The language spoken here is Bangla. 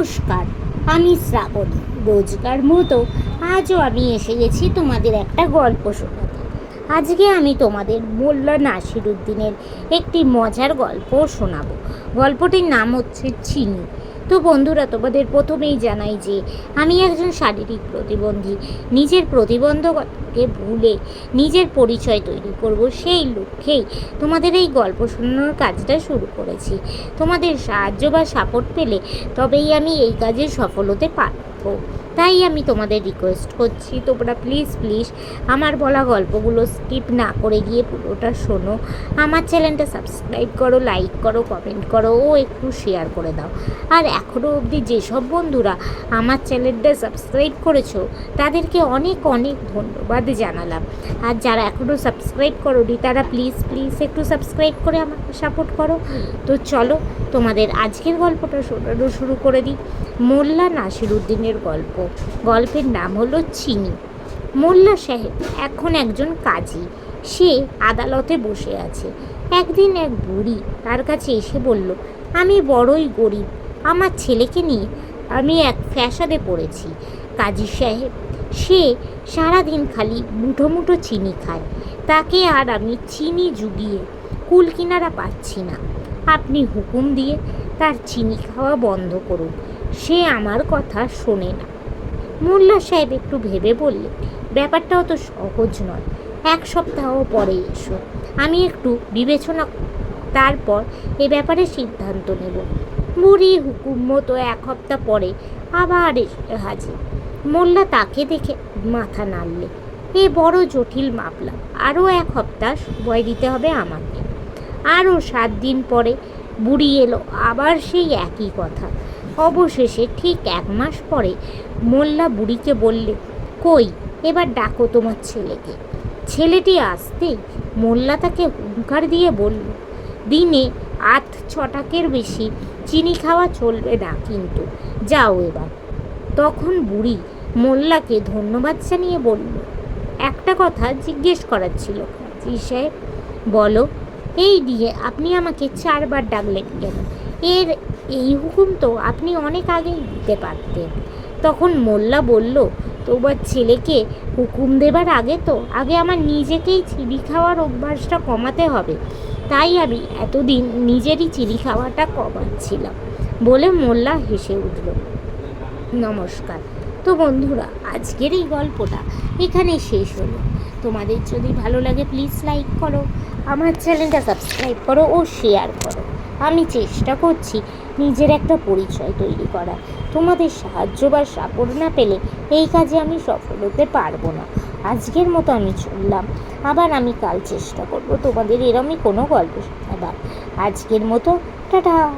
নমস্কার, আমি শ্রাবণী। রোজকার মতো আজও আমি এসে গেছি তোমাদের একটা গল্প শোনাতে। আজকে আমি তোমাদের মোল্লা নাসির উদ্দিনের একটি মজার গল্প শোনাবো। গল্পটির নাম হচ্ছে চিনি। তো বন্ধুরা, তোমাদের প্রথমেই জানাই যে আমি একজন শারীরিক প্রতিবন্ধী। নিজের প্রতিবন্ধকতাকে ভুলে নিজের পরিচয় তৈরি করব সেই লক্ষ্যেই তোমাদের এই গল্প শোনানোর কাজটা শুরু করেছি। তোমাদের সাহায্য বা সাপোর্ট পেলে তবেই আমি এই কাজে সফল হতে পারব তাই আমি তোমাদের রিকোয়েস্ট করছি, তোমরা প্লিজ প্লিজ আমার বলা গল্পগুলো স্কিপ না করে গিয়ে পুরোটা শোনো। আমার চ্যানেলটা সাবস্ক্রাইব করো লাইক করো কমেন্ট করো, ও একটু শেয়ার করে দাও। আর এখনও অবধি যেসব বন্ধুরা আমার চ্যানেলটা সাবস্ক্রাইব করেছ, তাদেরকে অনেক অনেক ধন্যবাদ জানালাম। আর যারা এখনও সাবস্ক্রাইব করোনি, তারা প্লিজ প্লিজ একটু সাবস্ক্রাইব করে আমাকে সাপোর্ট করো। তো চলো, তোমাদের আজকের গল্পটা শোনানো শুরু করে দিই। মোল্লা নাসির উদ্দিনের গল্প। গল্পের নাম হলো চিনি। মোল্লা সাহেব এখন একজন কাজী। সে আদালতে বসে আছে। একদিন এক বুড়ি তার কাছে এসে বলল, আমি বড়ই গরিব। আমার ছেলেকে নিয়ে আমি এক ফ্যাসাদে পড়েছি। কাজী সাহেব, সে সারাদিন খালি মুঠো মুঠো চিনি খায়। তাকে আর আমি চিনি জুগিয়ে কুল কিনারা পাচ্ছি না। আপনি হুকুম দিয়ে তার চিনি খাওয়া বন্ধ করুন। সে আমার কথা শোনে না। মোল্লা সাহেব একটু ভেবে বললেন ব্যাপারটা অত সহজ নয়। এক সপ্তাহ পরে এসো। আমি একটু বিবেচনা তারপর এ ব্যাপারে সিদ্ধান্ত নেব। বুড়ি হুকুম মতো এক সপ্তাহ পরে আবার এসে হাজির। মোল্লা তাকে দেখে মাথা নাড়লে, এ বড় জটিল মামলা, আরও এক সপ্তাহ সময় দিতে হবে আমাকে। আরও সাত দিন পরে বুড়ি এলো, আবার সেই একই কথা। অবশেষে ঠিক এক মাস পরে মোল্লা বুড়িকে বললে, কই, এবার ডাকো তোমার ছেলেকে। ছেলেটি আসতেই মোল্লা তাকে হুঙ্কার দিয়ে বলল, দিনে আট ছটাকের বেশি চিনি খাওয়া চলবে না কিন্তু, যাও এবার। তখন বুড়ি মোল্লাকে ধন্যবাদ জানিয়ে বলল, একটা কথা জিজ্ঞেস করার ছিল, কাজী সাহেব। বলো, এই দিয়ে আপনি আমাকে চারবার ডাকলেন কেন? এর এই হুকুম তো আপনি অনেক আগেই দিতে পারতেন। তখন মোল্লা বলল, তোমার ছেলেকে হুকুম দেবার আগে তো, আগে আমার নিজেকেই চিনি খাওয়ার অভ্যাসটা কমাতে হবে। তাই আমি এতদিন নিজেরই চিনি খাওয়াটা কমাচ্ছিলাম। বলে মোল্লা হেসে উঠল। নমস্কার। তো বন্ধুরা, আজকের এই গল্পটা এখানে শেষ হলো। তোমাদের যদি ভালো লাগে প্লিজ লাইক করো। আমার চ্যানেলটা সাবস্ক্রাইব করো ও শেয়ার করো। আমি চেষ্টা করছি নিজের একটা পরিচয় তৈরি করা তোমাদের সাহায্য বা সাপোর্ট না পেলে এই কাজে আমি সফল হতে পারব না। আজকের মতো আমি চললাম। আবার আমি কাল চেষ্টা করব। তোমাদের এরমই কোনো গল্প শোনাবার। আজকের মতো, টাটা।